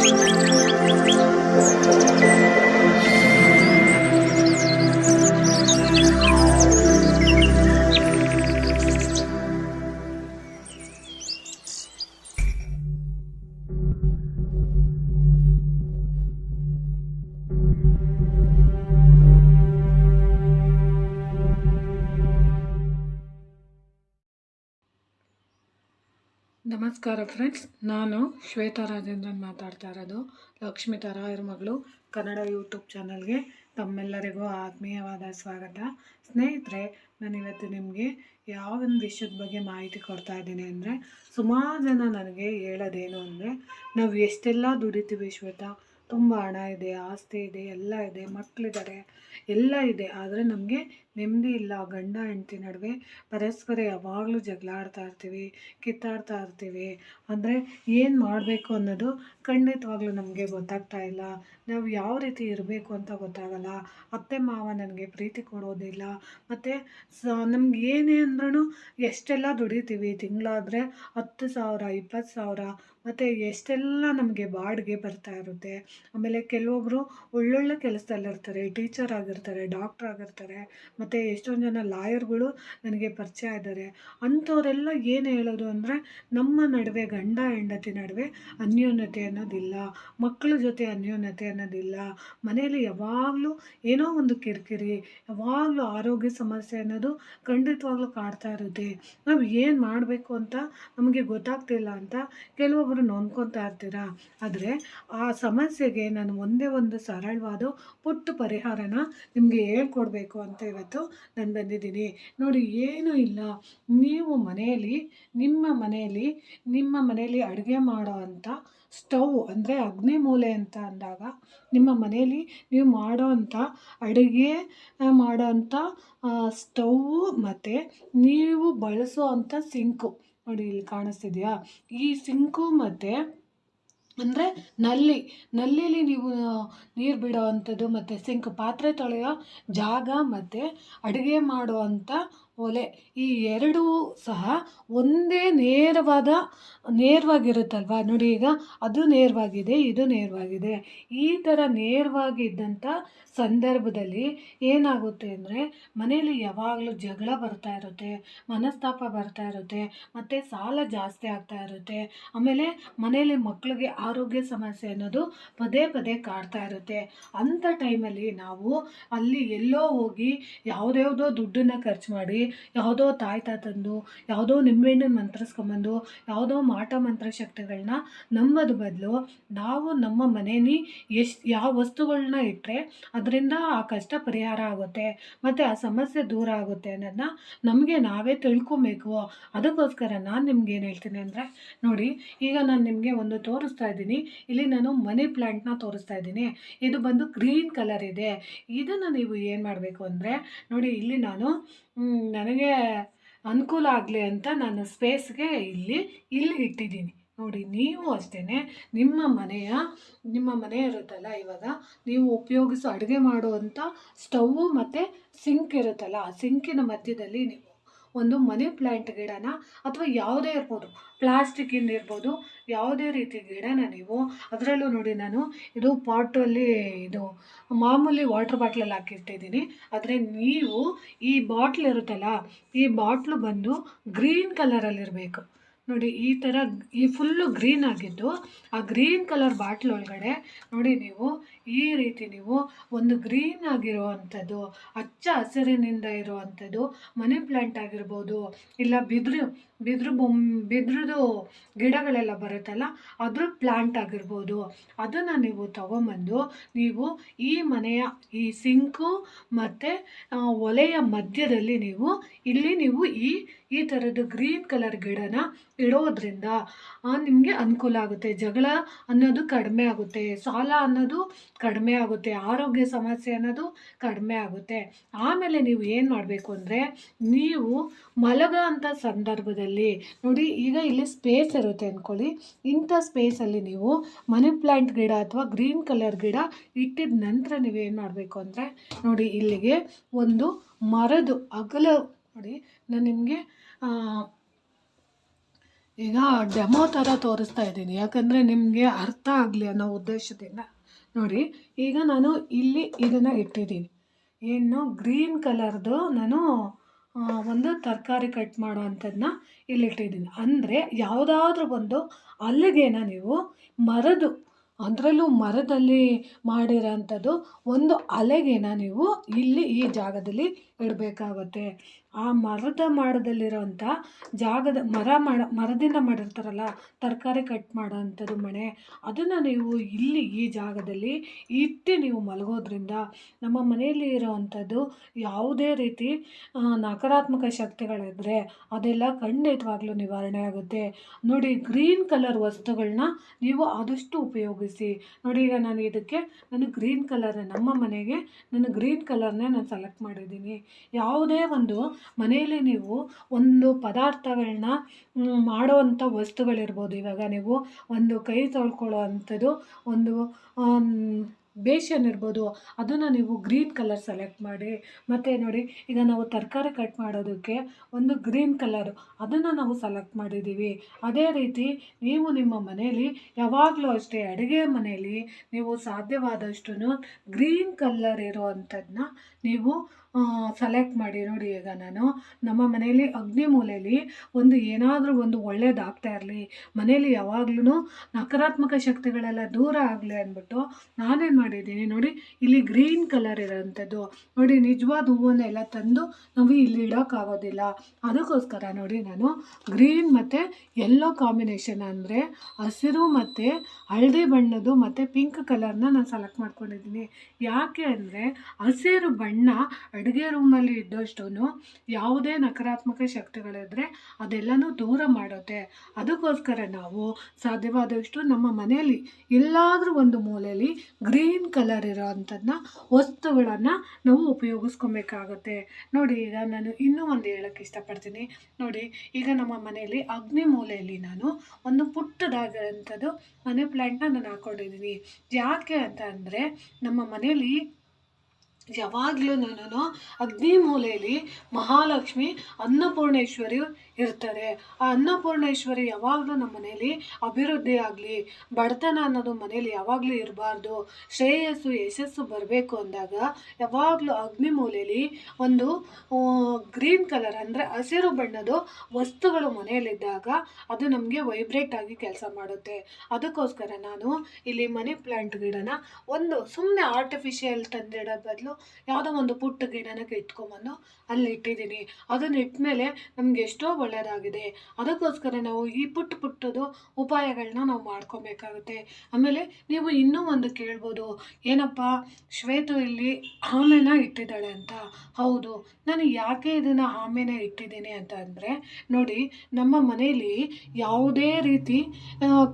Música ನಮಸ್ಕಾರ ಫ್ರೆಂಡ್ಸ್, ನಾನು ಶ್ವೇತಾ ರಾಜೇಂದ್ರನ್ ಮಾತಾಡ್ತಾ ಇರೋದು. ಲಕ್ಷ್ಮಿ ತರಾಯರ ಮಗಳು, ಕನ್ನಡ ಯೂಟ್ಯೂಬ್ ಚಾನಲ್ಗೆ ತಮ್ಮೆಲ್ಲರಿಗೂ ಆತ್ಮೀಯವಾದ ಸ್ವಾಗತ. ಸ್ನೇಹಿತರೆ, ನಾನು ಇವತ್ತು ನಿಮಗೆ ಯಾವ ಒಂದು ವಿಷಯದ ಬಗ್ಗೆ ಮಾಹಿತಿ ಕೊಡ್ತಾ ಇದ್ದೀನಿ ಅಂದರೆ, ಸುಮಾರು ಜನ ನನಗೆ ಹೇಳೋದೇನು ಅಂದರೆ, ನಾವು ಎಷ್ಟೆಲ್ಲ ದುಡಿತೀವಿ ಶ್ವೇತಾ? ತುಂಬ ಹಣ ಇದೆ, ಆಸ್ತಿ ಇದೆ, ಎಲ್ಲ ಇದೆ ಮಕ್ಕಳಿದ್ದಾರೆ ಎಲ್ಲ ಇದೆ. ಆದರೆ ನಮಗೆ ನೆಮ್ಮದಿ ಇಲ್ಲ, ಗಂಡ, ಹೆಂಡತಿ ನಡುವೆ. ಪರಸ್ಪರ ಯಾವಾಗಲೂ ಜಗಳ ಆಡ್ತಾ ಇರ್ತೀವಿ, ಕಿತ್ತಾಡ್ತಾ ಇರ್ತೀವಿ. ಅಂದರೆ ಏನು ಮಾಡಬೇಕು ಅನ್ನೋದು ಖಂಡಿತವಾಗ್ಲೂ ನಮಗೆ ಗೊತ್ತಾಗ್ತಾ ಇಲ್ಲ. ನಾವು ಯಾವ ರೀತಿ ಇರಬೇಕು ಅಂತ ಗೊತ್ತಾಗಲ್ಲ. ಅತ್ತೆ, ಮಾವ ನನಗೆ ಪ್ರೀತಿ ಕೊಡೋದಿಲ್ಲ. ಮತ್ತು ಸ, ನಮ್ಗೆ ಏನೇ ಅಂದ್ರೂ ಎಷ್ಟೆಲ್ಲ ದುಡಿತೀವಿ ತಿಂಗಳಾದರೆ ಹತ್ತು ಸಾವಿರ, ಇಪ್ಪತ್ತು ಸಾವಿರ, ಮತ್ತು ಎಷ್ಟೆಲ್ಲ ನಮಗೆ ಬಾಡಿಗೆ ಬರ್ತಾ ಇರುತ್ತೆ. ಆಮೇಲೆ ಕೆಲವೊಬ್ಬರು ಒಳ್ಳೊಳ್ಳೆ ಕೆಲಸದಲ್ಲಿರ್ತಾರೆ ಟೀಚರ್ ಆಗಿರ್ತಾರೆ, ಡಾಕ್ಟ್ರ್ ಆಗಿರ್ತಾರೆ, ಮತ್ತು ಎಷ್ಟೊಂದು ಜನ ಲಾಯರ್ಗಳು ನನಗೆ ಪರಿಚಯ ಇದ್ದಾರೆ ಅಂಥವರೆಲ್ಲ ಏನು ಹೇಳೋದು ಅಂದರೆ ನಮ್ಮ ನಡುವೆ ಗಂಡ, ಹೆಂಡತಿ ನಡುವೆ ಅನ್ಯೋನ್ಯತೆ ಅನ್ನೋದಿಲ್ಲ. ಮಕ್ಕಳ ಜೊತೆ ಅನ್ಯೋನ್ಯತೆ ಅನ್ನೋದಿಲ್ಲ. ಮನೆಯಲ್ಲಿ ಯಾವಾಗಲೂ ಏನೋ ಒಂದು ಕಿರಿಕಿರಿ, ಯಾವಾಗಲೂ ಆರೋಗ್ಯ ಸಮಸ್ಯೆ ಅನ್ನೋದು ಖಂಡಿತವಾಗ್ಲೂ ಕಾಡ್ತಾ ಇರುತ್ತೆ. ನಾವು ಏನು ಮಾಡಬೇಕು ಅಂತ ನಮಗೆ ಗೊತ್ತಾಗ್ತಿಲ್ಲ ಅಂತ ಕೆಲವೊಬ್ಬರು ನೋಂದ್ಕೊತಾ ಇರ್ತೀರಾ? ಆದರೆ ಆ ಸಮಸ್ಯೆಗೆ ನಾನು ಒಂದೇ ಒಂದು ಸರಳವಾದ ಪುಟ್ಟ ಪರಿಹಾರನ ನಿಮಗೆ ಹೇಳ್ಕೊಡ್ಬೇಕು ಅಂತ ಇವತ್ತು ನಾನು ಬಂದಿದ್ದೀನಿ. ನೋಡಿ, ಏನೂ ಇಲ್ಲ. ನೀವು ಮನೆಯಲ್ಲಿ, ನಿಮ್ಮ ಮನೆಯಲ್ಲಿ ನಿಮ್ಮ ಮನೆಯಲ್ಲಿ ಅಡುಗೆ ಮಾಡೋ ಅಂಥ ಸ್ಟವ್ ಅಂದರೆ ಅಗ್ನಿ ಮೂಲೆ ಅಂತ ಅಂದಾಗ ನಿಮ್ಮ ಮನೆಯಲ್ಲಿ ನೀವು ಮಾಡೋ ಅಂಥ ಅಡುಗೆ ಮಾಡೋ ಅಂಥ ಸ್ಟವ್ವು ಮತ್ತು ನೀವು ಬಳಸೋ ಅಂಥ ಸಿಂಕು. ನೋಡಿ ಇಲ್ಲಿ ಕಾಣಿಸ್ತಿದೆಯಾ? ಈ ಸಿಂಕು ಮತ್ತು ಅಂದರೆ ನಲ್ಲಿ, ನಲ್ಲಿಲಿ ನೀವು ನೀರು ಬಿಡೋ ಅಂಥದ್ದು ಮತ್ತು ಸಿಂಕ್ ಪಾತ್ರೆ ತೊಳೆಯೋ ಜಾಗ ಮತ್ತು ಅಡುಗೆ ಮಾಡುವಂಥ ಒಲೆ ಈ ಎರಡೂ ಸಹ ಒಂದೇ ನೇರವಾದ, ನೇರವಾಗಿರುತ್ತಲ್ವ? ನೋಡಿ ಈಗ, ಅದು ನೇರವಾಗಿದೆ, ಇದು ನೇರವಾಗಿದೆ. ಈ ಥರ ನೇರವಾಗಿದ್ದಂಥ ಸಂದರ್ಭದಲ್ಲಿ ಏನಾಗುತ್ತೆ ಅಂದರೆ ಮನೆಯಲ್ಲಿ ಯಾವಾಗಲೂ ಜಗಳ ಬರ್ತಾ ಇರುತ್ತೆ, ಮನಸ್ತಾಪ ಬರ್ತಾ ಇರುತ್ತೆ, ಮತ್ತು ಸಾಲ ಜಾಸ್ತಿ ಆಗ್ತಾ ಇರುತ್ತೆ. ಆಮೇಲೆ ಮನೆಯಲ್ಲಿ ಮಕ್ಕಳಿಗೆ ಆರೋಗ್ಯ ಸಮಸ್ಯೆ ಅನ್ನೋದು ಪದೇ ಪದೇ ಕಾಡ್ತಾ ಇರುತ್ತೆ. ಅಂಥ ಟೈಮಲ್ಲಿ ನಾವು ಅಲ್ಲಿ ಎಲ್ಲೋ ಹೋಗಿ, ಯಾವುದ್ಯಾವುದೋ ದುಡ್ಡನ್ನು ಖರ್ಚು ಮಾಡಿ ಯಾವುದೋ ತಾಯಿ ತಾತಂದು ಯಾವುದೋ ನಿಂಬೆಹಣ್ಣನ್ನು ಮಂತ್ರಿಸ್ಕೊಂಬಂದು, ಯಾವುದೋ ಮಾಟ ಮಂತ್ರ ಶಕ್ತಿಗಳನ್ನ ನಂಬೋದು ಬದಲು ನಾವು ನಮ್ಮ ಮನೇಲಿ ಎಷ್ಟು, ಯಾವ ವಸ್ತುಗಳನ್ನ ಇಟ್ಟರೆ ಅದರಿಂದ ಆ ಕಷ್ಟ ಪರಿಹಾರ ಆಗುತ್ತೆ, ಮತ್ತು ಆ ಸಮಸ್ಯೆ ದೂರ ಆಗುತ್ತೆ ಅನ್ನೋದನ್ನ ನಮಗೆ ನಾವೇ ತಿಳ್ಕೊಬೇಕು. ಅದಕ್ಕೋಸ್ಕರ ನಾನು ನಿಮ್ಗೆ ಏನು ಹೇಳ್ತೀನಿ ಅಂದರೆ, ನೋಡಿ, ಈಗ ನಾನು ನಿಮಗೆ ಒಂದು ತೋರಿಸ್ತಾ ಇದ್ದೀನಿ. ಇಲ್ಲಿ ನಾನು ಮನಿ ಪ್ಲ್ಯಾಂಟ್ನ ತೋರಿಸ್ತಾ ಇದ್ದೀನಿ. ಇದು ಬಂದು ಗ್ರೀನ್ ಕಲರ್ ಇದೆ. ಇದನ್ನು ನೀವು ಏನು ಮಾಡಬೇಕು ಅಂದರೆ, ನೋಡಿ, ಇಲ್ಲಿ ನಾನು ನನಗೆ ಅನುಕೂಲ ಆಗಲಿ ಅಂತ ನಾನು ಸ್ಪೇಸ್ಗೆ ಇಲ್ಲಿ ಇಲ್ಲಿ ಇಟ್ಟಿದ್ದೀನಿ. ನೋಡಿ, ನೀವು ಅಷ್ಟೇ ನಿಮ್ಮ ಮನೆಯ, ನಿಮ್ಮ ಮನೆ ಇರುತ್ತಲ್ಲ ಇವಾಗ, ನೀವು ಉಪಯೋಗಿಸೋ ಅಡುಗೆ ಮಾಡುವಂಥ ಸ್ಟವ್ವು ಮತ್ತು ಸಿಂಕ್ ಇರುತ್ತಲ್ಲ, ಆ ಸಿಂಕಿನ ಮಧ್ಯದಲ್ಲಿ ನೀವು ಒಂದು ಮನಿ ಪ್ಲ್ಯಾಂಟ್ ಗಿಡನ ಅಥವಾ ಯಾವುದೇ ಇರ್ಬೋದು ಪ್ಲಾಸ್ಟಿಕ್ಕಿಂದ ಇರ್ಬೋದು, ಯಾವುದೇ ರೀತಿ ಗಿಡನ ನೀವು ಅದರಲ್ಲೂ ನೋಡಿ ನಾನು ಇದು ಪಾಟಲ್ಲಿ ಇದು ಮಾಮೂಲಿ ವಾಟ್ರ್ ಬಾಟ್ಲಲ್ಲಿ ಹಾಕಿಟ್ಟಿದ್ದೀನಿ. ಆದರೆ ನೀವು ಈ ಬಾಟ್ಲ್ ಇರುತ್ತಲ್ಲ, ಈ ಬಾಟ್ಲು ಬಂದು ಗ್ರೀನ್ ಕಲರಲ್ಲಿರಬೇಕು ನೋಡಿ ಈ ಥರ ಈ ಫುಲ್ಲು ಗ್ರೀನ್ ಆಗಿದ್ದು, ಆ ಗ್ರೀನ್ ಕಲರ್ ಬಾಟ್ಲ್ ಒಳಗಡೆ ನೋಡಿ ನೀವು ಈ ರೀತಿ ನೀವು ಒಂದು ಗ್ರೀನ್ ಆಗಿರುವಂಥದ್ದು ಹಚ್ಚ ಹಸಿರಿನಿಂದ ಇರುವಂಥದ್ದು, ಮನಿ ಪ್ಲ್ಯಾಂಟ್ ಆಗಿರ್ಬೋದು, ಇಲ್ಲ ಬಿದಿರು ಬಿದಿರು ಬೊಮ್ ಬಿದ್ರದ್ದು ಗಿಡಗಳೆಲ್ಲ ಬರುತ್ತಲ್ಲ, ಅದ್ರ ಪ್ಲ್ಯಾಂಟ್ ಆಗಿರ್ಬೋದು, ಅದನ್ನು ನೀವು ತಗೊಂಬಂದು ನೀವು ಈ ಮನೆಯ, ಈ ಸಿಂಕು ಮತ್ತು ಒಲೆಯ ಮಧ್ಯದಲ್ಲಿ ನೀವು ಇಲ್ಲಿ ನೀವು ಈ ಈ ಥರದ್ದು ಗ್ರೀನ್ ಕಲರ್ ಗಿಡನ ಇಡೋದ್ರಿಂದ ನಿಮಗೆ ಅನುಕೂಲ ಆಗುತ್ತೆ. ಜಗಳ ಅನ್ನೋದು ಕಡಿಮೆ ಆಗುತ್ತೆ. ಸಾಲ ಅನ್ನೋದು ಕಡಿಮೆ ಆಗುತ್ತೆ. ಆರೋಗ್ಯ ಸಮಸ್ಯೆ ಅನ್ನೋದು ಕಡಿಮೆ ಆಗುತ್ತೆ. ಆಮೇಲೆ ನೀವು ಏನು ಮಾಡಬೇಕು ಅಂದರೆ, ನೀವು ಮಲಗೋ ಅಂಥ ಸಂದರ್ಭದಲ್ಲಿ, ನೋಡಿ ಈಗ ಇಲ್ಲಿ ಸ್ಪೇಸ್ ಇರುತ್ತೆ ಅಂದ್ಕೊಳ್ಳಿ ಇಂಥ ಸ್ಪೇಸಲ್ಲಿ ನೀವು ಮನಿ ಪ್ಲ್ಯಾಂಟ್ ಗಿಡ ಅಥವಾ ಗ್ರೀನ್ ಕಲರ್ ಗಿಡ ಇಟ್ಟಿದ ನಂತರ ನೀವೇನು ಮಾಡಬೇಕು ಅಂದರೆ, ನೋಡಿ ಇಲ್ಲಿಗೆ ಒಂದು ಮರದು ಅಗಲ, ನೋಡಿ ನಾನು ನಿಮಗೆ ಈಗ ಡೆಮೋ ಥರ ತೋರಿಸ್ತಾ ಇದ್ದೀನಿ. ಯಾಕಂದರೆ ನಿಮಗೆ ಅರ್ಥ ಆಗಲಿ ಅನ್ನೋ ಉದ್ದೇಶದಿಂದ. ನೋಡಿ, ಈಗ ನಾನು ಇಲ್ಲಿ ಇದನ್ನು ಇಟ್ಟಿದ್ದೀನಿ. ಏನು, ಗ್ರೀನ್ ಕಲರ್ದು ನಾನು ಒಂದು ತರಕಾರಿ ಕಟ್ ಮಾಡೋ ಇಲ್ಲಿ ಇಟ್ಟಿದ್ದೀನಿ. ಅಂದರೆ ಯಾವುದಾದ್ರೂ ಒಂದು ಅಲ್ಲಿಗೇನ ನೀವು ಮರದು, ಅದರಲ್ಲೂ ಮರದಲ್ಲಿ ಮಾಡಿರೋಂಥದ್ದು ಒಂದು ಅಲೆಗೇನ ನೀವು ಇಲ್ಲಿ ಈ ಜಾಗದಲ್ಲಿ ಇಡಬೇಕಾಗುತ್ತೆ. ಆ ಮರದ ಮಾಡದಲ್ಲಿರೋಂಥ ಜಾಗದ ಮರ ಮಾಡ, ಮರದಿಂದ ಮಾಡಿರ್ತಾರಲ್ಲ, ತರಕಾರಿ ಕಟ್ ಮಾಡೋ ಮನೆ. ಅದನ್ನು ನೀವು ಇಲ್ಲಿ ಈ ಜಾಗದಲ್ಲಿ ಇಟ್ಟು ನೀವು ಮಲಗೋದ್ರಿಂದ ನಮ್ಮ ಮನೆಯಲ್ಲಿ ಇರೋವಂಥದ್ದು ಯಾವುದೇ ರೀತಿ ನಕಾರಾತ್ಮಕ ಶಕ್ತಿಗಳಿದ್ದರೆ ಅದೆಲ್ಲ ಖಂಡಿತವಾಗ್ಲೂ ನಿವಾರಣೆ ಆಗುತ್ತೆ. ನೋಡಿ ಗ್ರೀನ್ ಕಲರ್ ವಸ್ತುಗಳನ್ನ ನೀವು ಆದಷ್ಟು ಉಪಯೋಗಿಸಿ. ನೋಡಿ, ಈಗ ನಾನು ಇದಕ್ಕೆ, ನಾನು ಗ್ರೀನ್ ಕಲರ್ ನಮ್ಮ ಮನೆಗೆ, ನಾನು ಗ್ರೀನ್ ಕಲರ್ನೇ ನಾನು ಸೆಲೆಕ್ಟ್ ಮಾಡಿದ್ದೀನಿ. ಯಾವುದೇ ಒಂದು ಮನೆಯಲ್ಲಿ ನೀವು ಒಂದು ಪದಾರ್ಥಗಳನ್ನ ಮಾಡೋವಂಥ ವಸ್ತುಗಳಿರ್ಬೋದು. ಇವಾಗ ನೀವು ಒಂದು ಕೈ ತೊಳ್ಕೊಳ್ಳೋ ಅಂಥದ್ದು ಒಂದು ಬೇಷನ್ ಇರ್ಬೋದು. ಅದನ್ನು ನೀವು ಗ್ರೀನ್ ಕಲರ್ ಸೆಲೆಕ್ಟ್ ಮಾಡಿ. ಮತ್ತು ನೋಡಿ, ಈಗ ನಾವು ತರಕಾರಿ ಕಟ್ ಮಾಡೋದಕ್ಕೆ ಒಂದು ಗ್ರೀನ್ ಕಲರು ಅದನ್ನು ನಾವು ಸೆಲೆಕ್ಟ್ ಮಾಡಿದ್ದೀವಿ. ಅದೇ ರೀತಿ ನೀವು ನಿಮ್ಮ ಮನೆಯಲ್ಲಿ ಯಾವಾಗಲೂ ಅಷ್ಟೇ ಅಡುಗೆ ಮನೆಯಲ್ಲಿ ನೀವು ಸಾಧ್ಯವಾದಷ್ಟು ಗ್ರೀನ್ ಕಲರ್ ಇರುವಂಥದ್ದನ್ನ ನೀವು ಸೆಲೆಕ್ಟ್ ಮಾಡಿ ನೋಡಿ ಈಗ ನಾನು. ನಮ್ಮ ಮನೆಯಲ್ಲಿ ಅಗ್ನಿ ಮೂಲೆಯಲ್ಲಿ ಒಂದು ಏನಾದರೂ ಒಂದು ಒಳ್ಳೇದಾಗ್ತಾ ಇರಲಿ ಮನೆಯಲ್ಲಿ ಯಾವಾಗ್ಲೂ ನಕಾರಾತ್ಮಕ ಶಕ್ತಿಗಳೆಲ್ಲ ದೂರ ಆಗಲಿ ಅಂದ್ಬಿಟ್ಟು ನಾನೇನು ಮಾಡಿದ್ದೀನಿ ನೋಡಿ, ಇಲ್ಲಿ ಗ್ರೀನ್ ಕಲರ್ ಇರೋಂಥದ್ದು. ನೋಡಿ, ನಿಜವಾದ ಹೂವನ್ನೆಲ್ಲ ತಂದು ನಾವು ಇಲ್ಲಿ ಇಡೋಕ್ಕಾಗೋದಿಲ್ಲ. ಅದಕ್ಕೋಸ್ಕರ ನೋಡಿ ನಾನು ಗ್ರೀನ್ ಮತ್ತು ಎಲ್ಲೋ ಕಾಂಬಿನೇಷನ್ ಅಂದರೆ ಹಸಿರು ಮತ್ತು ಹಳದಿ ಬಣ್ಣದ್ದು ಮತ್ತು ಪಿಂಕ್ ಕಲರ್ನ ನಾನು ಸೆಲೆಕ್ಟ್ ಮಾಡ್ಕೊಂಡಿದ್ದೀನಿ. ಯಾಕೆ ಅಂದರೆ ಹಸಿರು ಬಣ್ಣ ಅಡುಗೆ ರೂಮಲ್ಲಿ ಇದ್ದಷ್ಟು ಯಾವುದೇ ನಕಾರಾತ್ಮಕ ಶಕ್ತಿಗಳಿದ್ರೆ ಅದೆಲ್ಲನೂ ದೂರ ಮಾಡುತ್ತೆ. ಅದಕ್ಕೋಸ್ಕರ ನಾವು ಸಾಧ್ಯವಾದಷ್ಟು ನಮ್ಮ ಮನೆಯಲ್ಲಿ ಎಲ್ಲಾದರೂ ಒಂದು ಮೂಲೆಯಲ್ಲಿ ಗ್ರೀನ್ ಕಲರ್ ಇರೋ ಅಂಥದ್ದನ್ನ ವಸ್ತುಗಳನ್ನು ನಾವು ಉಪಯೋಗಿಸ್ಕೊಬೇಕಾಗುತ್ತೆ. ನೋಡಿ, ಈಗ ನಾನು ಇನ್ನೂ ಒಂದು ಹೇಳೋಕ್ಕೆ ಇಷ್ಟಪಡ್ತೀನಿ. ನೋಡಿ, ಈಗ ನಮ್ಮ ಮನೆಯಲ್ಲಿ ಅಗ್ನಿ ಮೂಲೆಯಲ್ಲಿ ನಾನು ಒಂದು ಪುಟ್ಟದಾಗಿರೋಂಥದ್ದು ಮನೆ ಪ್ಲ್ಯಾಂಟ್ನ ನಾನು ಹಾಕ್ಕೊಂಡಿದ್ದೀನಿ ಯಾಕೆ ಅಂತ ಅಂದರೆ ನಮ್ಮ ಮನೆಯಲ್ಲಿ ಯಾವಾಗಲೂ ನಾನು ಅಗ್ನಿ ಮೂಲೆಯಲ್ಲಿ ಮಹಾಲಕ್ಷ್ಮಿ ಅನ್ನಪೂರ್ಣೇಶ್ವರಿ ಇರ್ತಾರೆ. ಆ ಅನ್ನಪೂರ್ಣೇಶ್ವರಿ ಯಾವಾಗಲೂ ನಮ್ಮ ಮನೆಯಲ್ಲಿ ಅಭಿವೃದ್ಧಿ ಆಗಲಿ, ಬಡತನ ಅನ್ನೋದು ಮನೆಯಲ್ಲಿ ಯಾವಾಗಲೂ ಇರಬಾರ್ದು. ಶ್ರೇಯಸ್ಸು, ಯಶಸ್ಸು ಬರಬೇಕು ಅಂದಾಗ ಯಾವಾಗಲೂ ಅಗ್ನಿ ಮೂಲೆಯಲ್ಲಿ ಒಂದು ಗ್ರೀನ್ ಕಲರ್ ಅಂದರೆ ಹಸಿರು ಬಣ್ಣದ ವಸ್ತುಗಳು ಮನೆಯಲ್ಲಿದ್ದಾಗ ಅದು ನಮಗೆ ವೈಬ್ರೇಟ್ ಆಗಿ ಕೆಲಸ ಮಾಡುತ್ತೆ. ಅದಕ್ಕೋಸ್ಕರ ನಾನು ಇಲ್ಲಿ ಮನಿ ಪ್ಲಾಂಟ್ ಗಿಡನ ಒಂದು ಸುಮ್ಮನೆ ಆರ್ಟಿಫಿಷಿಯಲ್ ತಂದಿಡೋದ್ ಬದಲು ಯಾವುದೋ ಒಂದು ಪುಟ್ಟ ಗಿಡನ ಇಟ್ಕೊಂಬಂದು ಅಲ್ಲಿ ಇಟ್ಟಿದ್ದೀನಿ ಅದನ್ನ ಇಟ್ಮೇಲೆ ನಮ್ಗೆ ಎಷ್ಟೋ ಒಳ್ಳೆಯದಾಗಿದೆ. ಅದಕ್ಕೋಸ್ಕರ ನಾವು ಈ ಪುಟ್ಟ ಪುಟ್ಟದು ಉಪಾಯಗಳನ್ನ ನಾವು ಮಾಡ್ಕೊಬೇಕಾಗುತ್ತೆ. ಆಮೇಲೆ ನೀವು ಇನ್ನೂ ಒಂದು ಕೇಳ್ಬೋದು, ಏನಪ್ಪ, ಶ್ವೇತು ಇಲ್ಲಿ ಆಮೆನ ಇಟ್ಟಿದ್ದಾಳೆ ಅಂತ. ಹೌದು, ನಾನು ಯಾಕೆ ಇದನ್ನು ಆಮೆನ ಇಟ್ಟಿದ್ದೀನಿ ಅಂತ ಅಂದರೆ, ನೋಡಿ, ನಮ್ಮ ಮನೆಯಲ್ಲಿ ಯಾವುದೇ ರೀತಿ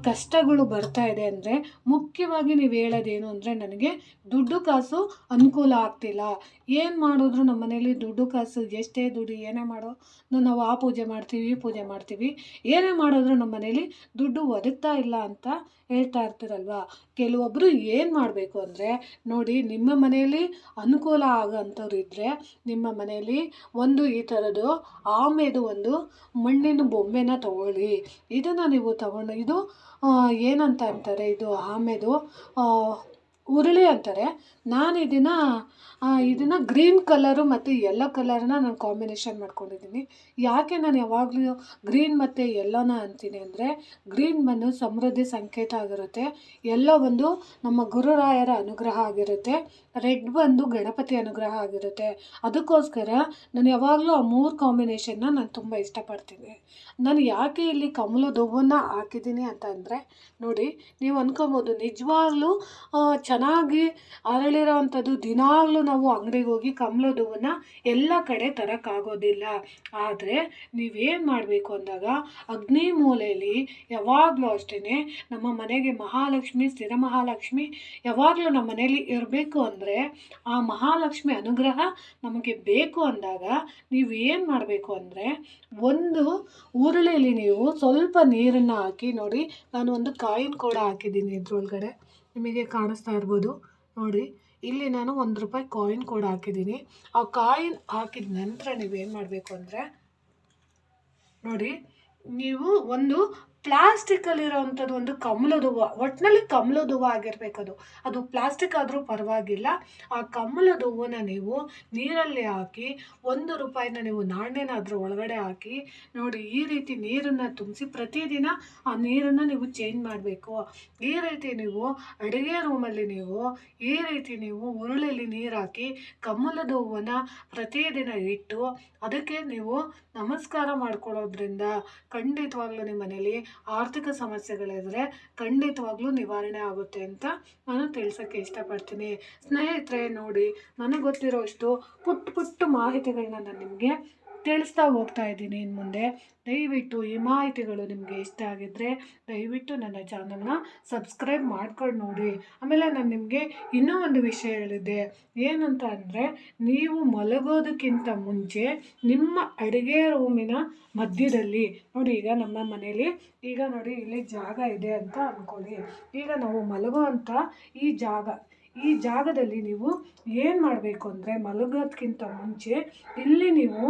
ಕಷ್ಟಗಳು ಬರ್ತಾ ಇದೆ ಅಂದರೆ, ಮುಖ್ಯವಾಗಿ ನೀವು ಹೇಳೋದೇನು ಅಂದರೆ ನನಗೆ ದುಡ್ಡು ಕಾಸು ಅನುಕೂಲ ಆಗ್ತಿಲ್ಲ. ಏನು ಮಾಡಿದ್ರು ನಮ್ಮ ಮನೇಲಿ ದುಡ್ಡು ಕಾಸು ಎಷ್ಟೇ ದುಡ್ಡು ಏನೇ ಮಾಡೋ ನಾವು ಆ ಪೂಜೆ ಮಾಡ್ತೀವಿ. ಈ ಪೂಜೆ ಮಾಡ್ತೀವಿ. ಏನೇ ಮಾಡಿದ್ರು ನಮ್ಮ ಮನೇಲಿ ದುಡ್ಡು ಒದಗ್ತಾ ಇಲ್ಲ ಅಂತ ಹೇಳ್ತಾ ಇರ್ತೀರಲ್ವ? ಕೆಲವೊಬ್ಬರು ಏನು ಮಾಡಬೇಕು ಅಂದರೆ, ನೋಡಿ ನಿಮ್ಮ ಮನೆಯಲ್ಲಿ ಅನುಕೂಲ ಆಗೋಂಥವ್ರು ಇದ್ದರೆ ನಿಮ್ಮ ಮನೆಯಲ್ಲಿ ಒಂದು ಈ ಥರದ್ದು ಆಮೆದು ಒಂದು ಮಣ್ಣಿನ ಬೊಂಬೆನ ತಗೊಳ್ಳಿ. ಇದನ್ನು ನೀವು ತಗೊಂಡು, ಇದು ಏನಂತ ಅಂತಾರೆ, ಇದು ಆಮೆದು ಉರುಳಿ ಅಂತಾರೆ. ನಾನು ಇದನ್ನು ಇದನ್ನು ಗ್ರೀನ್ ಕಲರು ಮತ್ತು ಯೆಲ್ಲೋ ಕಲರನ್ನ ನಾನು ಕಾಂಬಿನೇಷನ್ ಮಾಡ್ಕೊಂಡಿದ್ದೀನಿ. ಯಾಕೆ ನಾನು ಯಾವಾಗಲೂ ಗ್ರೀನ್ ಮತ್ತು ಯೆಲ್ಲೋನ ಅಂತೀನಿ ಅಂದರೆ, ಗ್ರೀನ್ ಬಂದು ಸಮೃದ್ಧಿ ಸಂಕೇತ ಆಗಿರುತ್ತೆ. ಯೆಲ್ಲೋ ಬಂದು ನಮ್ಮ ಗುರುರಾಯರ ಅನುಗ್ರಹ ಆಗಿರುತ್ತೆ. ರೆಡ್ ಬಂದು ಗಣಪತಿ ಅನುಗ್ರಹ ಆಗಿರುತ್ತೆ. ಅದಕ್ಕೋಸ್ಕರ ನಾನು ಯಾವಾಗಲೂ ಆ ಮೂರು ಕಾಂಬಿನೇಷನ್ನ ನಾನು ತುಂಬ ಇಷ್ಟಪಡ್ತೀನಿ. ನಾನು ಯಾಕೆ ಇಲ್ಲಿ ಕಮಲದ ಹೂವನ್ನು ಹಾಕಿದ್ದೀನಿ ಅಂತ ಅಂದರೆ, ನೋಡಿ, ನೀವು ಅಂದ್ಕೊಬೋದು ನಿಜವಾಗ್ಲೂ ಚೆನ್ನಾಗಿ ಅರಳಿರೋ ಅಂಥದ್ದು ದಿನಾಗಲೂ ನಾವು ಅಂಗಡಿಗೆ ಹೋಗಿ ಕಮಲದ ಹೂವನ್ನು ಎಲ್ಲ ಕಡೆ ತರೋಕ್ಕಾಗೋದಿಲ್ಲ. ಆದರೆ ನೀವೇನು ಮಾಡಬೇಕು ಅಂದಾಗ ಅಗ್ನಿ ಮೂಲೆಯಲ್ಲಿ ಯಾವಾಗಲೂ ಅಷ್ಟೇ ನಮ್ಮ ಮನೆಗೆ ಮಹಾಲಕ್ಷ್ಮಿ, ಸ್ಥಿರ ಮಹಾಲಕ್ಷ್ಮಿ ಯಾವಾಗಲೂ ನಮ್ಮ ಮನೆಯಲ್ಲಿ ಇರಬೇಕು ಅಂದರೆ ಆ ಮಹಾಲಕ್ಷ್ಮಿ ಅನುಗ್ರಹ ನಮಗೆ ಬೇಕು ಅಂದಾಗ ನೀವು ಏನು ಮಾಡಬೇಕು ಅಂದರೆ ಒಂದು ಊರುಳೆಯಲ್ಲಿ ನೀವು ಸ್ವಲ್ಪ ನೀರನ್ನು ಹಾಕಿ ನೋಡಿ ನಾನು ಒಂದು ಕಾಯಿನ್ ಕೂಡ ಹಾಕಿದ್ದೀನಿ ಇದ್ರೊಳಗಡೆ. ನಿಮಗೆ ಕಾಣಿಸ್ತಾ ಇರ್ಬೋದು. ನೋಡಿ ಇಲ್ಲಿ ನಾನು ಒಂದು ರೂಪಾಯಿ ಕಾಯಿನ್ ಕೂಡ ಹಾಕಿದ್ದೀನಿ. ಆ ಕಾಯಿನ್ ಹಾಕಿದ ನಂತರ ನೀವೇನು ಮಾಡಬೇಕು ಅಂದರೆ, ನೋಡಿ, ನೀವು ಒಂದು ಪ್ಲಾಸ್ಟಿಕ್ಕಲ್ಲಿರೋವಂಥದ್ದು ಒಂದು ಕಮಲದ ಹೂವು ಒಟ್ಟಿನಲ್ಲಿ ಕಮಲದ ಹೂವು ಆಗಿರ್ಬೇಕು ಅದು ಅದು ಪ್ಲಾಸ್ಟಿಕ್ ಆದರೂ ಪರವಾಗಿಲ್ಲ. ಆ ಕಮಲದ ಹೂವನ್ನ ನೀವು ನೀರಲ್ಲಿ ಹಾಕಿ, ಒಂದು ರೂಪಾಯಿನ ನೀವು ನಾಣ್ಯನ ಅದ್ರ ಒಳಗಡೆ ಹಾಕಿ, ನೋಡಿ ಈ ರೀತಿ ನೀರನ್ನು ತುಂಬಿಸಿ ಪ್ರತಿದಿನ ಆ ನೀರನ್ನು ನೀವು ಚೇಂಜ್ ಮಾಡಬೇಕು. ಈ ರೀತಿ ನೀವು ಅಡುಗೆ ರೂಮಲ್ಲಿ ನೀವು, ಈ ರೀತಿ ನೀವು ಉರುಳಲ್ಲಿ ನೀರು ಹಾಕಿ ಕಮಲದ ಹೂವನ್ನು ಪ್ರತಿದಿನ ಇಟ್ಟು, ಅದಕ್ಕೆ ನೀವು ನಮಸ್ಕಾರ ಮಾಡ್ಕೊಳ್ಳೋದ್ರಿಂದ ಖಂಡಿತವಾಗ್ಲೂ ನಿಮ್ಮ ಮನೇಲಿ ಆರ್ಥಿಕ ಸಮಸ್ಯೆಗಳಿದ್ರೆ ಖಂಡಿತವಾಗ್ಲೂ ನಿವಾರಣೆ ಆಗುತ್ತೆ ಅಂತ ನಾನು ತಿಳ್ಸೋಕ್ಕೆ ಇಷ್ಟಪಡ್ತೀನಿ. ಸ್ನೇಹಿತರೆ, ನೋಡಿ, ನನಗೆ ಗೊತ್ತಿರೋಷ್ಟು ಪುಟ್ಟ ಪುಟ್ಟ ಮಾಹಿತಿಗಳನ್ನ ನಾನು ನಿಮಗೆ ತಿಳಿಸ್ತಾ ಹೋಗ್ತಾ ಇದ್ದೀನಿ ಇನ್ನು ಮುಂದೆ. ದಯವಿಟ್ಟು ಈ ಮಾಹಿತಿಗಳು ನಿಮಗೆ ಇಷ್ಟ ಆಗಿದ್ದರೆ ದಯವಿಟ್ಟು ನನ್ನ ಚಾನಲ್ನ ಸಬ್ಸ್ಕ್ರೈಬ್ ಮಾಡ್ಕೊಂಡು ನೋಡಿ. ಆಮೇಲೆ ನಾನು ನಿಮಗೆ ಇನ್ನೂ ಒಂದು ವಿಷಯ ಹೇಳಿದ್ದೆ. ಏನಂತ ಅಂದರೆ, ನೀವು ಮಲಗೋದಕ್ಕಿಂತ ಮುಂಚೆ ನಿಮ್ಮ ಅಡುಗೆ ರೂಮಿನ ಮಧ್ಯದಲ್ಲಿ, ನೋಡಿ ಈಗ ನಮ್ಮ ಮನೇಲಿ, ಈಗ ನೋಡಿ ಇಲ್ಲಿ ಜಾಗ ಇದೆ ಅಂತ ಅಂದ್ಕೊಳ್ಳಿ ಈಗ ನಾವು ಮಲಗುವಂಥ ಈ ಜಾಗ, ಈ ಜಾಗದಲ್ಲಿ ನೀವು ಏನು ಮಾಡಬೇಕು ಅಂದರೆ ಮಲಗೋದಕ್ಕಿಂತ ಮುಂಚೆ ಇಲ್ಲಿ ನೀವು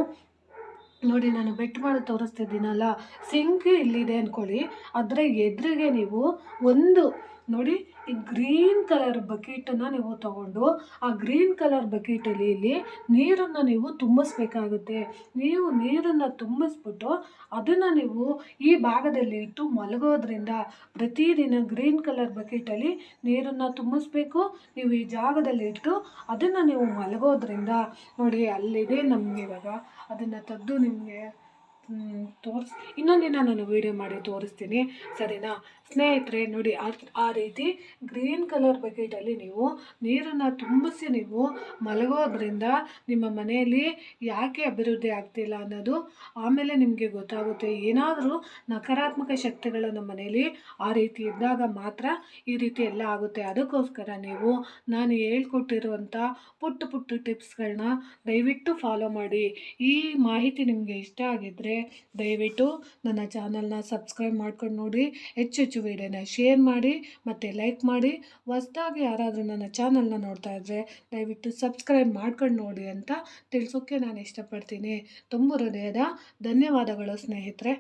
ನೋಡಿ ನಾನು ಬೆಟ್ ಮಾಡಿ ತೋರಿಸ್ತಿದ್ದೀನಲ್ಲ ಸಿಂಕ್ ಇಲ್ಲಿದೆ ಅಂದ್ಕೊಳ್ಳಿ ಅದರ ಎದುರಿಗೆ ನೀವು ಒಂದು ನೋಡಿ ಈ ಗ್ರೀನ್ ಕಲರ್ ಬಕೆಟನ್ನು ನೀವು ತಗೊಂಡು, ಆ ಗ್ರೀನ್ ಕಲರ್ ಬಕೆಟಲ್ಲಿ ಇಲ್ಲಿ ನೀರನ್ನು ನೀವು ತುಂಬಿಸ್ಬೇಕಾಗುತ್ತೆ. ನೀವು ನೀರನ್ನು ತುಂಬಿಸ್ಬಿಟ್ಟು ಅದನ್ನು ನೀವು ಈ ಭಾಗದಲ್ಲಿ ಇಟ್ಟು ಮಲಗೋದ್ರಿಂದ ಪ್ರತಿದಿನ ಗ್ರೀನ್ ಕಲರ್ ಬಕೆಟಲ್ಲಿ ನೀರನ್ನು ತುಂಬಿಸ್ಬೇಕು. ನೀವು ಈ ಜಾಗದಲ್ಲಿ ಇಟ್ಟು ಅದನ್ನು ನೀವು ಮಲಗೋದ್ರಿಂದ ನೋಡಿ ಅಲ್ಲಿದೆ ನಮಗೆ ಇವಾಗ. ಅದನ್ನು ತೆಗೆದು ನಿಮಗೆ ತೋರಿಸ್ ಇನ್ನೊಂದಿನ ನಾನು ವೀಡಿಯೋ ಮಾಡಿ ತೋರಿಸ್ತೀನಿ, ಸರಿನಾ? ಸ್ನೇಹಿತರೆ, ನೋಡಿ, ಆ ರೀತಿ ಗ್ರೀನ್ ಕಲರ್ ಬಕೆಟಲ್ಲಿ ನೀವು ನೀರನ್ನು ತುಂಬಿಸಿ ನೀವು ಮಲಗೋದ್ರಿಂದ ನಿಮ್ಮ ಮನೆಯಲ್ಲಿ ಯಾಕೆ ಅಭಿವೃದ್ಧಿ ಆಗ್ತಿಲ್ಲ ಅನ್ನೋದು ಆಮೇಲೆ ನಿಮಗೆ ಗೊತ್ತಾಗುತ್ತೆ. ಏನಾದರೂ ನಕಾರಾತ್ಮಕ ಶಕ್ತಿಗಳು ನಮ್ಮ ಮನೆಯಲ್ಲಿ ಆ ರೀತಿ ಇದ್ದಾಗ ಮಾತ್ರ ಈ ರೀತಿ ಎಲ್ಲ ಆಗುತ್ತೆ. ಅದಕ್ಕೋಸ್ಕರ ನೀವು ನಾನು ಹೇಳ್ಕೊಟ್ಟಿರುವಂಥ ಪುಟ್ಟ ಪುಟ್ಟ ಟಿಪ್ಸ್ಗಳನ್ನ ದಯವಿಟ್ಟು ಫಾಲೋ ಮಾಡಿ. ಈ ಮಾಹಿತಿ ನಿಮಗೆ ಇಷ್ಟ ಆಗಿದ್ದರೆ ದಯವಿಟ್ಟು ನನ್ನ ಚಾನಲ್ನ ಸಬ್ಸ್ಕ್ರೈಬ್ ಮಾಡ್ಕೊಂಡು ನೋಡಿ, ಹೆಚ್ಚು ಹೆಚ್ಚು ವೀಡಿಯೋನ ಶೇರ್ ಮಾಡಿ ಮತ್ತು ಲೈಕ್ ಮಾಡಿ. ಹೊಸ್ದಾಗಿ ಯಾರಾದರೂ ನನ್ನ ಚಾನಲ್ನ ನೋಡ್ತಾ ಇದ್ದರೆ ದಯವಿಟ್ಟು ಸಬ್ಸ್ಕ್ರೈಬ್ ಮಾಡ್ಕೊಂಡು ನೋಡಿ ಅಂತ ತಿಳಿಸೋಕ್ಕೆ ನಾನು ಇಷ್ಟಪಡ್ತೀನಿ. ತುಂಬ ಹೃದಯದ ಧನ್ಯವಾದಗಳು ಸ್ನೇಹಿತರೆ.